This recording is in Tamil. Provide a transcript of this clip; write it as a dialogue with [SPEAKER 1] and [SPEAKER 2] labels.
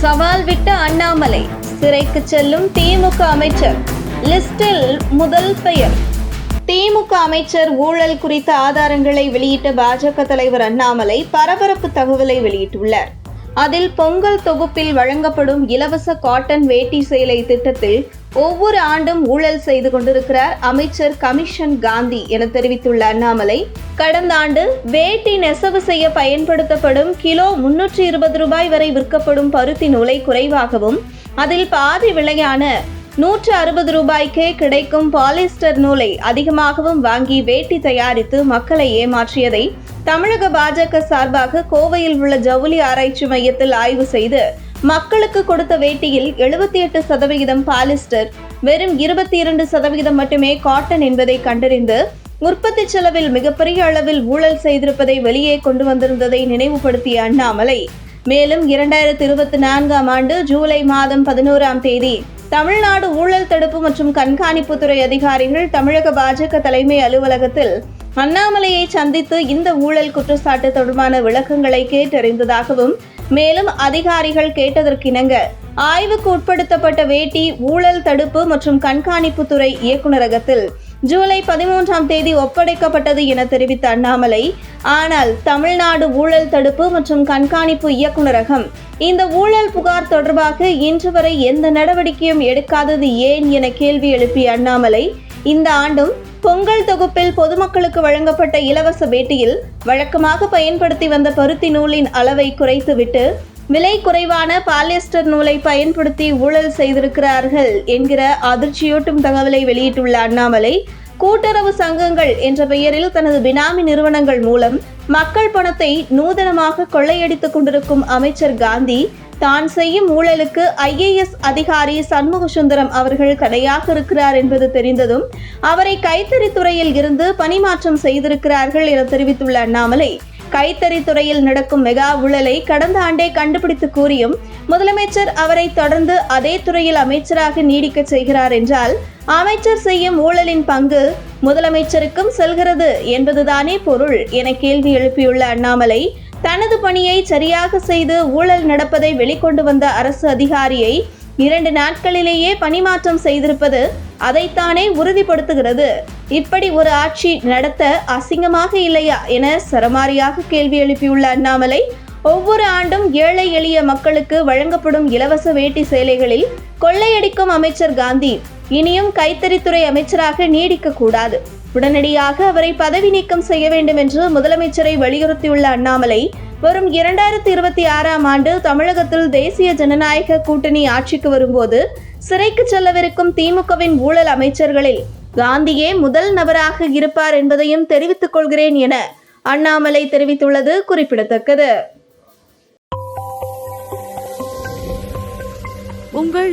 [SPEAKER 1] சவால் விட்ட அண்ணாமலை. சிறைக்கு செல்லும் திமுக அமைச்சர். லிஸ்டில் முதல் பெயர். திமுக அமைச்சர் ஊழல் குறித்த ஆதாரங்களை வெளியிட்ட பாஜக தலைவர் அண்ணாமலை பரபரப்பு தகவலை வெளியிட்டுள்ளார். அதில் பொங்கல் தொகுப்பில் வழங்கப்படும் இலவச காட்டன் வேட்டி சேலை திட்டத்தில் ஒவ்வொரு ஆண்டும் ஊழல் செய்து கொண்டிருக்கிறார் அமைச்சர் கமிஷன் காந்தி என தெரிவித்துள்ள அண்ணாமலை கடந்த ஆண்டு வேட்டி நெசவு செய்ய பயன்படுத்தப்படும் கிலோ முன்னூற்றி இருபது ரூபாய் வரை விற்கப்படும் பருத்தி நூலை குறைவாகவும் அதில் பாதி விலையான நூற்று அறுபது ரூபாய்க்கே கிடைக்கும் பாலிஸ்டர் நூலை அதிகமாகவும் வாங்கி வேட்டி தயாரித்து மக்களை ஏமாற்றியதை தமிழக பாஜக சார்பாக கோவையில் உள்ள ஜவுளி ஆராய்ச்சி மையத்தில் ஆய்வு செய்து மக்களுக்கு கொடுத்த வேட்டியில் எழுபத்தி எட்டு சதவிகிதம் பாலிஸ்டர் வெறும் இருபத்தி இரண்டு சதவிகிதம் மட்டுமே காட்டன் என்பதை கண்டறிந்து உற்பத்தி செலவில் மிகப்பெரிய அளவில் ஊழல் செய்திருப்பதை வெளியே கொண்டு வந்திருந்ததை நினைவுபடுத்திய அண்ணாமலை. மேலும் இரண்டாயிரத்தி இருபத்தி நான்காம் ஆண்டு ஜூலை மாதம் பதினோராம் தேதி தமிழ்நாடு ஊழல் தடுப்பு மற்றும் கண்காணிப்புத்துறை அதிகாரிகள் தமிழக பாஜக தலைமை அலுவலகத்தில் அண்ணாமலையை சந்தித்து இந்த ஊழல் குற்றச்சாட்டு தொடர்பான விளக்கங்களை கேட்டறிந்ததாகவும் மேலும் அதிகாரிகள் கேட்டதற்கிணங்க. ஆய்வுக்கு உட்படுத்தப்பட்ட வேட்டி ஊழல் தடுப்பு மற்றும் கண்காணிப்புத்துறை இயக்குநரகத்தில் ஜூலை பதிமூன்றாம் தேதி ஒப்படைக்கப்பட்டது என தெரிவித்த அண்ணாமலை ஆனால் தமிழ்நாடு ஊழல் தடுப்பு மற்றும் கண்காணிப்பு இயக்குநரகம் இந்த ஊழல் புகார் தொடர்பாக இன்று வரை எந்த நடவடிக்கையும் எடுக்காதது ஏன் என கேள்வி எழுப்பிய அண்ணாமலை இந்த ஆண்டும் பொங்கல் தொகுப்பில் பொதுமக்களுக்கு வழங்கப்பட்ட இலவச வேட்டியில் வழக்கமாக பயன்படுத்தி வந்த பருத்தி நூலின் அளவை குறைத்துவிட்டு விலை குறைவான பாலியஸ்டர் நூலை பயன்படுத்தி ஊழல் செய்திருக்கிறார்கள் என்கிற அதிர்ச்சியூட்டும் தகவலை வெளியிட்டுள்ள அண்ணாமலை கூட்டுறவு சங்கங்கள் என்ற பெயரில் தனது பினாமி நிறுவனங்கள் மூலம் மக்கள் பணத்தை நூதனமாக கொள்ளையடித்துக் கொண்டிருக்கும் அமைச்சர் காந்தி தான் செய்யும் ஊழலுக்கு ஐஏஎஸ் அதிகாரி சண்முக சுந்தரம் அவர்கள் தடையாக இருக்கிறார் என்பது தெரிந்ததும் அவரை கைத்தறித்துறையில் இருந்து பணிமாற்றம் செய்திருக்கிறார்கள் என தெரிவித்துள்ள அண்ணாமலை கைத்தறித்துறையில் நடக்கும் மெகா ஊழலை கடந்த ஆண்டே கண்டுபிடித்து கூறியும் முதலமைச்சர் அவரை தொடர்ந்து அதே துறையில் அமைச்சராக நீடிக்க செய்கிறார் என்றால் அமைச்சர் செய்யும் ஊழலின் பங்கு முதலமைச்சருக்கும் செல்கிறது என்பதுதானே பொருள் என கேள்வி எழுப்பியுள்ள அண்ணாமலை தனது பணியை சரியாக செய்து ஊழல் நடப்பதை வெளிக்கொண்டு வந்த அரசு அதிகாரியை இரண்டு நாட்களிலேயே பணிமாற்றம் செய்திருப்பது அதைத்தானே உறுதிப்படுத்துகிறது. இப்படி ஒரு ஆட்சி நடத்த அசிங்கமாக இல்லையா என சரமாரியாக கேள்வி எழுப்பியுள்ள அண்ணாமலை ஒவ்வொரு ஆண்டும் ஏழை எளிய மக்களுக்கு வழங்கப்படும் இலவச வேட்டி சேலைகளில் கொள்ளையடிக்கும் அமைச்சர் காந்தி இனியும் கைத்தறித்துறை அமைச்சராக நீடிக்க கூடாது உடனடியாக அவரை பதவி நீக்கம் செய்ய வேண்டும் என்று முதலமைச்சரை வலியுறுத்தியுள்ள அண்ணாமலை வரும் இரண்டாயிரத்தி இருபத்தி ஆறாம் ஆண்டு தமிழகத்தில் தேசிய ஜனநாயக கூட்டணி ஆட்சிக்கு வரும்போது சிறைக்கு செல்லவிருக்கும் திமுகவின் ஊழல் அமைச்சர்களில் காந்தியே முதல் நபராக இருப்பார் என்பதையும் தெரிவித்துக் கொள்கிறேன் என அண்ணாமலை தெரிவித்துள்ளது குறிப்பிடத்தக்கது.
[SPEAKER 2] உங்கள்